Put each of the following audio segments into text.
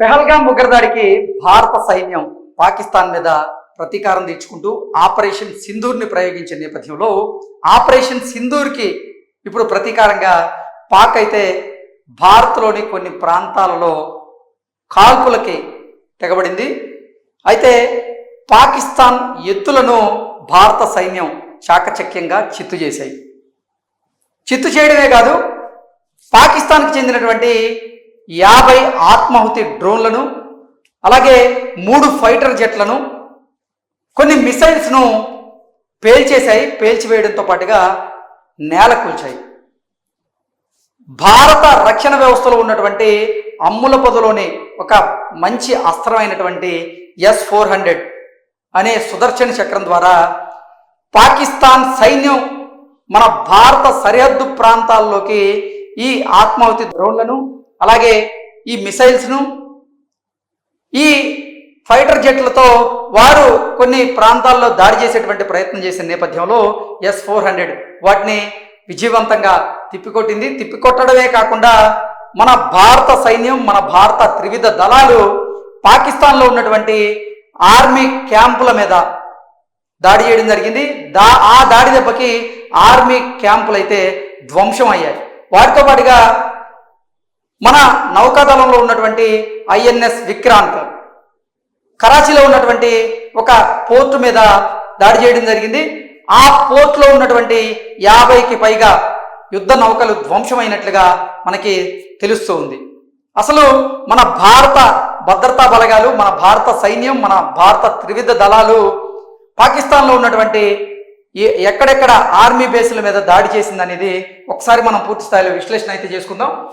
పెహల్గాం ఉగ్రదాడికి భారత సైన్యం పాకిస్తాన్ మీద ప్రతీకారం తీర్చుకుంటూ ఆపరేషన్ సింధూర్ని ప్రయోగించిన నేపథ్యంలో ఆపరేషన్ సింధూర్కి ఇప్పుడు ప్రతీకారంగా పాక్ అయితే భారత్లోని కొన్ని ప్రాంతాలలో కాల్పులకి తెగబడింది. అయితే పాకిస్తాన్ ఎత్తులను భారత సైన్యం చాకచక్యంగా చిత్తు చేశాయి. చిత్తు చేయడమే కాదు పాకిస్తాన్కి చెందినటువంటి యాభై ఆత్మాహుతి డ్రోన్లను అలాగే మూడు ఫైటర్ జెట్లను కొన్ని మిసైల్స్ను పేల్చేశాయి పేల్చివేయడంతో పాటుగా నేల కూల్చాయి. భారత రక్షణ వ్యవస్థలో ఉన్నటువంటి అమ్ముల పొదలోని ఒక మంచి అస్త్రమైనటువంటి ఎస్ ఫోర్ హండ్రెడ్ అనే సుదర్శన చక్రం ద్వారా పాకిస్తాన్ సైన్యం మన భారత సరిహద్దు ప్రాంతాల్లోకి ఈ ఆత్మాహుతి డ్రోన్లను అలాగే ఈ మిసైల్స్ను ఈ ఫైటర్ జెట్లతో వారు కొన్ని ప్రాంతాల్లో దాడి చేసేటువంటి ప్రయత్నం చేసిన నేపథ్యంలో ఎస్ ఫోర్ హండ్రెడ్ వాటిని విజయవంతంగా తిప్పికొట్టింది. తిప్పికొట్టడమే కాకుండా మన భారత సైన్యం మన భారత త్రివిధ దళాలు పాకిస్తాన్లో ఉన్నటువంటి ఆర్మీ క్యాంపుల మీద దాడి చేయడం జరిగింది. దా ఆ దాడి దెబ్బకి ఆర్మీ క్యాంపులు అయితే ధ్వంసం అయ్యాయి. వాటితో పాటుగా మన నౌకాదళంలో ఉన్నటువంటి ఐఎన్ఎస్ విక్రాంత్ కరాచీలో ఉన్నటువంటి ఒక పోర్టు మీద దాడి చేయడం జరిగింది. ఆ పోర్ట్లో ఉన్నటువంటి యాభైకి పైగా యుద్ధ నౌకలు ధ్వంసమైనట్లుగా మనకి తెలుస్తూ ఉంది. అసలు మన భారత భద్రతా బలగాలు మన భారత సైన్యం మన భారత త్రివిధ దళాలు పాకిస్తాన్లో ఉన్నటువంటి ఏ- ఎక్కడెక్కడ ఆర్మీ బేస్ల మీద దాడి చేసిందనేది ఒకసారి మనం పూర్తి స్థాయిలో విశ్లేషణ అయితే చేసుకుందాం.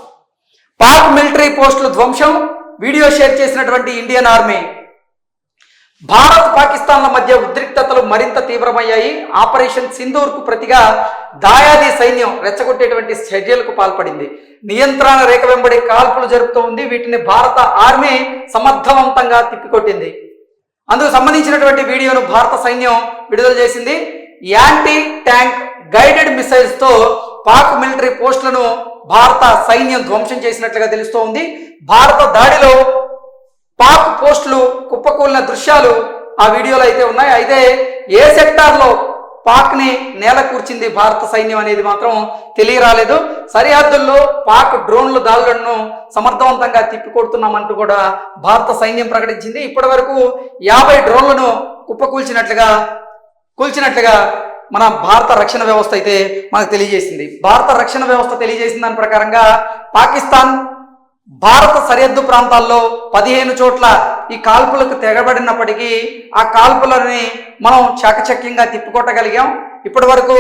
పాక్ మిలిటరీ పోస్టుల ధ్వంసం వీడియో షేర్ చేసినటువంటి ఇండియన్ ఆర్మీ. భారత్ పాకిస్తాన్ల మధ్య ఉద్రిక్తతలు మరింత తీవ్రమయ్యాయి. ఆపరేషన్ సింధూర్కు ప్రతిగా దాయాది సైన్యం రెచ్చగొట్టేటువంటి షెడ్యూల్కు పాల్పడింది. నియంత్రణ రేఖ వెంబడి కాల్పులు జరుపుతూ ఉంది వీటిని భారత ఆర్మీ సమర్థవంతంగా తిప్పికొట్టింది. అందుకు సంబంధించినటువంటి వీడియోను భారత సైన్యం విడుదల చేసింది. యాంటీ ట్యాంక్ గైడెడ్ మిసైల్స్తో పాక్ మిలిటరీ పోస్టులను భారత సైన్యం ధ్వంసం చేసినట్లుగా తెలుస్తోంది. భారత దాడిలో పాక్ పోస్టులు కుప్పకూలిన దృశ్యాలు ఆ వీడియోలో అయితే ఉన్నాయి. అయితే ఏ సెక్టార్లో పాక్ని నేల కూర్చింది భారత సైన్యం అనేది మాత్రం తెలియరాలేదు. సరిహద్దుల్లో పాక్ డ్రోన్లు దాడులను సమర్థవంతంగా తిప్పికొడుతున్నామంటూ కూడా భారత సైన్యం ప్రకటించింది. ఇప్పటి వరకు యాభై డ్రోన్లను కుప్పకూల్చినట్లుగా కూల్చినట్లుగా మన భారత రక్షణ వ్యవస్థ అయితే మనకు తెలియజేసింది. భారత రక్షణ వ్యవస్థ తెలియజేసిన దాని ప్రకారంగా పాకిస్తాన్ భారత సరిహద్దు ప్రాంతాల్లో పదిహేను చోట్ల ఈ కాల్పులకు తెగబడినప్పటికీ ఆ కాల్పులని మనం చాకచక్యంగా తిప్పికొట్టగలిగాం. ఇప్పటి వరకు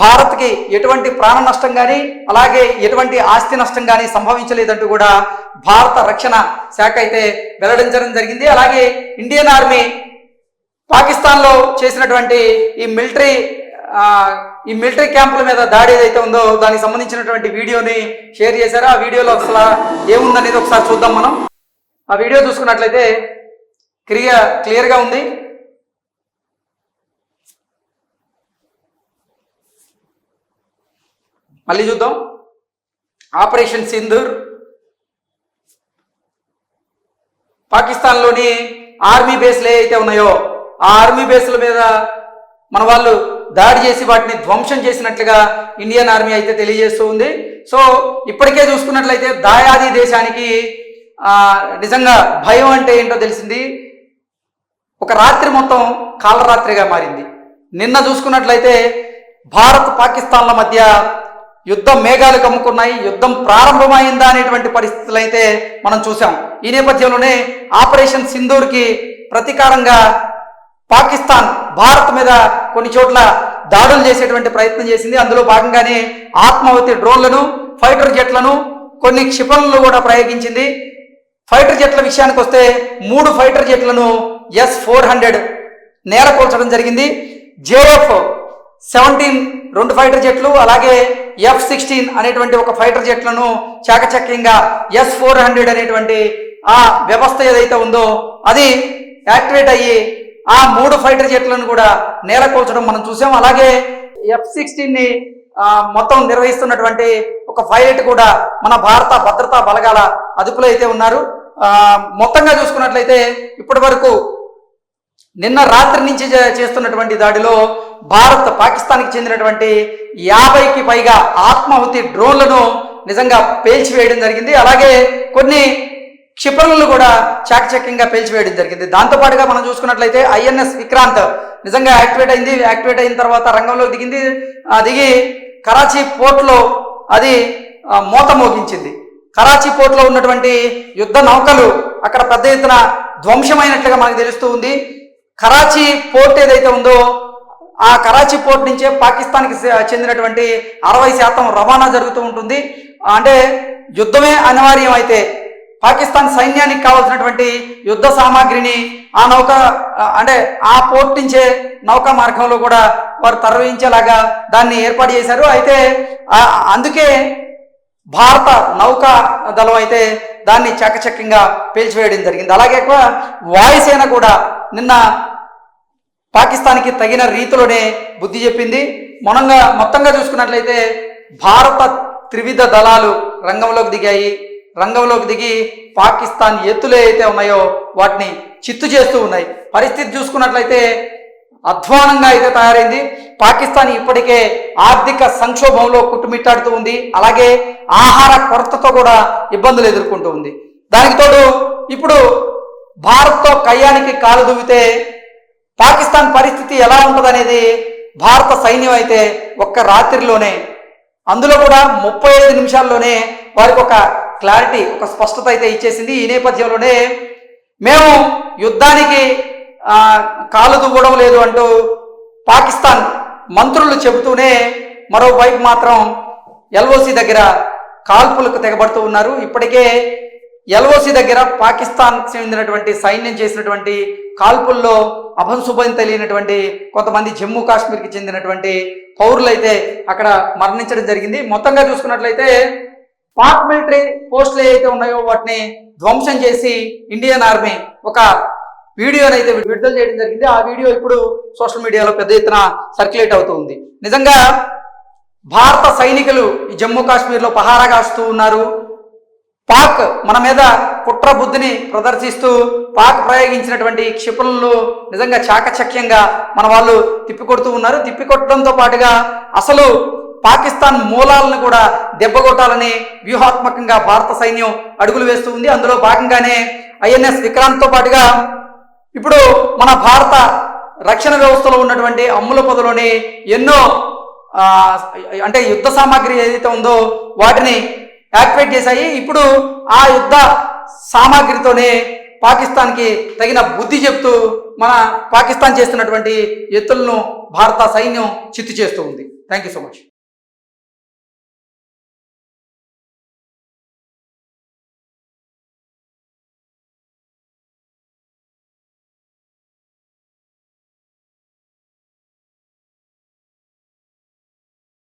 భారత్కి ఎటువంటి ప్రాణ నష్టం కానీ అలాగే ఎటువంటి ఆస్తి నష్టం కానీ సంభవించలేదంటూ కూడా భారత రక్షణ శాఖ అయితే వెల్లడించడం జరిగింది. అలాగే ఇండియన్ ఆర్మీ పాకిస్తాన్లో చేసినటువంటి ఈ మిలిటరీ ఈ మిలిటరీ క్యాంపుల మీద దాడి ఏదైతే ఉందో దానికి సంబంధించినటువంటి వీడియోని షేర్ చేశారు. ఆ వీడియోలో అసలు ఏముందనేది ఒకసారి చూద్దాం మనం. ఆ వీడియో చూసుకున్నట్లయితే క్లియర్ క్లియర్గా ఉంది. మళ్ళీ చూద్దాం. ఆపరేషన్ సింధూర్. పాకిస్తాన్లోని ఆర్మీ బేస్లు ఏవైతే ఉన్నాయో ఆ ఆర్మీ బేస్ల మీద మన వాళ్ళు దాడి చేసి వాటిని ధ్వంసం చేసినట్లుగా ఇండియన్ ఆర్మీ అయితే తెలియజేస్తూ ఉంది. సో ఇప్పటికే చూసుకున్నట్లయితే దాయాది దేశానికి నిజంగా భయం అంటే ఏంటో తెలిసింది. ఒక రాత్రి మొత్తం కాలరాత్రిగా మారింది. నిన్న చూసుకున్నట్లయితే భారత్ పాకిస్తాన్ల మధ్య యుద్ధం మేఘాలు కమ్ముకున్నాయి. యుద్ధం ప్రారంభమైందా అనేటువంటి పరిస్థితులు అయితే మనం చూసాం ఈ నేపథ్యంలోనే ఆపరేషన్ సింధూర్కి ప్రతీకారంగా పాకిస్తాన్ భారత్ మీద కొన్ని చోట్ల దాడులు చేసేటువంటి ప్రయత్నం చేసింది. అందులో భాగంగానే ఆత్మాహుతి డ్రోన్లను ఫైటర్ జెట్లను కొన్ని క్షిపణులను కూడా ప్రయోగించింది. ఫైటర్ జెట్ల విషయానికి వస్తే మూడు ఫైటర్ జెట్లను ఎస్ ఫోర్ హండ్రెడ్ నేలకూల్చడం జరిగింది. జేఎఫ్ సెవెంటీన్ రెండు ఫైటర్ జెట్లు అలాగే ఎఫ్ సిక్స్టీన్ అనేటువంటి ఒక ఫైటర్ జెట్లను చాకచక్యంగా ఎస్ ఫోర్ హండ్రెడ్ అనేటువంటి ఆ వ్యవస్థ ఏదైతే ఉందో అది యాక్టివేట్ అయ్యి ఆ మూడు ఫైటర్ జెట్లను కూడా నేలకొల్చడం మనం చూసాం. అలాగే ఎఫ్ సిక్స్టీన్ని మొత్తం నిర్వహిస్తున్నటువంటి ఒక పైలట్ కూడా మన భారత భద్రతా బలగాల అదుపులో అయితే ఉన్నారు. మొత్తంగా చూసుకున్నట్లయితే ఇప్పటి వరకు నిన్న రాత్రి నుంచి చేస్తున్నటువంటి దాడిలో భారత్ పాకిస్తాన్కి చెందినటువంటి యాభైకి పైగా ఆత్మాహుతి డ్రోన్లను నిజంగా పేల్చివేయడం జరిగింది. అలాగే కొన్ని క్షిపణులను కూడా చాకచక్యంగా పేల్చివేయడం జరిగింది. దాంతోపాటుగా మనం చూసుకున్నట్లయితే ఐఎన్ఎస్ విక్రాంత్ నిజంగా యాక్టివేట్ అయింది. యాక్టివేట్ అయిన తర్వాత రంగంలోకి దిగింది. దిగి కరాచీ పోర్ట్లో అది మూత మోగించింది. కరాచీ పోర్ట్లో ఉన్నటువంటి యుద్ధ నౌకలు అక్కడ పెద్ద ఎత్తున ధ్వంసమైనట్లుగా మనకు తెలుస్తూ ఉంది. కరాచీ పోర్ట్ ఏదైతే ఉందో ఆ కరాచీ పోర్ట్ నుంచే పాకిస్తాన్కి చెందినటువంటి అరవై శాతం రవాణా జరుగుతూ ఉంటుంది. అంటే యుద్ధమే అనివార్యం అయితే పాకిస్తాన్ సైన్యానికి కావాల్సినటువంటి యుద్ధ సామాగ్రిని ఆ నౌక అంటే ఆ పోర్ట్ నుంచే నౌకా మార్గంలో కూడా వారు తరలించేలాగా దాన్ని ఏర్పాటు చేశారు. అయితే అందుకే భారత నౌకా దళం అయితే దాన్ని చకచక్యంగా పేల్చివేయడం జరిగింది. అలాగే ఎక్కువ వాయుసేన కూడా నిన్న పాకిస్తాన్కి తగిన రీతిలోనే బుద్ధి చెప్పింది. మొనంగా మొత్తంగా చూసుకున్నట్లయితే భారత త్రివిధ దళాలు రంగంలోకి దిగాయి. రంగంలోకి దిగి పాకిస్తాన్ ఎత్తులు అయితే ఉన్నాయో వాటిని చిత్తు చేస్తూ ఉన్నాయి. పరిస్థితి చూసుకున్నట్లయితే అధ్వానంగా అయితే తయారైంది. పాకిస్తాన్ ఇప్పటికే ఆర్థిక సంక్షోభంలో కుట్టుమిట్టాడుతూ ఉంది. అలాగే ఆహార కొరతతో కూడా ఇబ్బందులు ఎదుర్కొంటూ ఉంది. దానికి తోడు ఇప్పుడు భారత్తో కయ్యానికి కాలు దువ్వితే పాకిస్తాన్ పరిస్థితి ఎలా ఉంటుందనేది భారత సైన్యం అయితే ఒక్క రాత్రిలోనే అందులో కూడా ముప్పై ఐదు నిమిషాల్లోనే వారికి ఒక క్లారిటీ ఒక స్పష్టత అయితే ఇచ్చేసింది ఈ నేపథ్యంలోనే మేము యుద్ధానికి కాలు దువ్వడం లేదు అంటూ పాకిస్తాన్ మంత్రులు చెబుతూనే మరోవైపు మాత్రం ఎల్ఓసి దగ్గర కాల్పులకు తెగబడుతూ ఉన్నారు. ఇప్పటికే ఎల్ఓసి దగ్గర పాకిస్తాన్ చెందినటువంటి సైన్యం చేసినటువంటి కాల్పుల్లో అభంశుభం తెలియనటువంటి కొంతమంది జమ్మూ కాశ్మీర్కి చెందినటువంటి పౌరులైతే అక్కడ మరణించడం జరిగింది. మొత్తంగా చూసుకున్నట్లయితే పాక్ మిలిటరీ పోస్టులు ఏవైతే ఉన్నాయో వాటిని ధ్వంసం చేసి ఇండియన్ ఆర్మీ ఒక వీడియోని అయితే విడుదల చేయడం జరిగింది. ఆ వీడియో ఇప్పుడు సోషల్ మీడియాలో పెద్ద ఎత్తున సర్క్యులేట్ అవుతుంది నిజంగా భారత సైనికులు ఈ జమ్మూ కాశ్మీర్లో పహారా కాస్తూ ఉన్నారు. పాక్ మన మీద కుట్ర బుద్ధిని ప్రదర్శిస్తూ పాక్ ప్రయోగించినటువంటి క్షిపణులు నిజంగా చాకచక్యంగా మన వాళ్ళు తిప్పికొడుతూ ఉన్నారు. తిప్పికొట్టడంతో పాటుగా అసలు పాకిస్తాన్ మూలాలను కూడా దెబ్బగొట్టాలని వ్యూహాత్మకంగా భారత సైన్యం అడుగులు వేస్తూ ఉంది. అందులో భాగంగానే ఐఎన్ఎస్ విక్రాంత్తో పాటుగా ఇప్పుడు మన భారత రక్షణ వ్యవస్థలో ఉన్నటువంటి అమ్ముల పొదలోని ఎన్నో అంటే యుద్ధ సామాగ్రి ఏదైతే ఉందో వాటిని యాక్టివేట్ చేశాయి. ఇప్పుడు ఆ యుద్ధ సామాగ్రితోనే పాకిస్తాన్కి తగిన బుద్ధి చెప్తూ మన పాకిస్తాన్ చేస్తున్నటువంటి ఎత్తులను భారత సైన్యం చిత్తు చేస్తూ ఉంది. Thank you so much.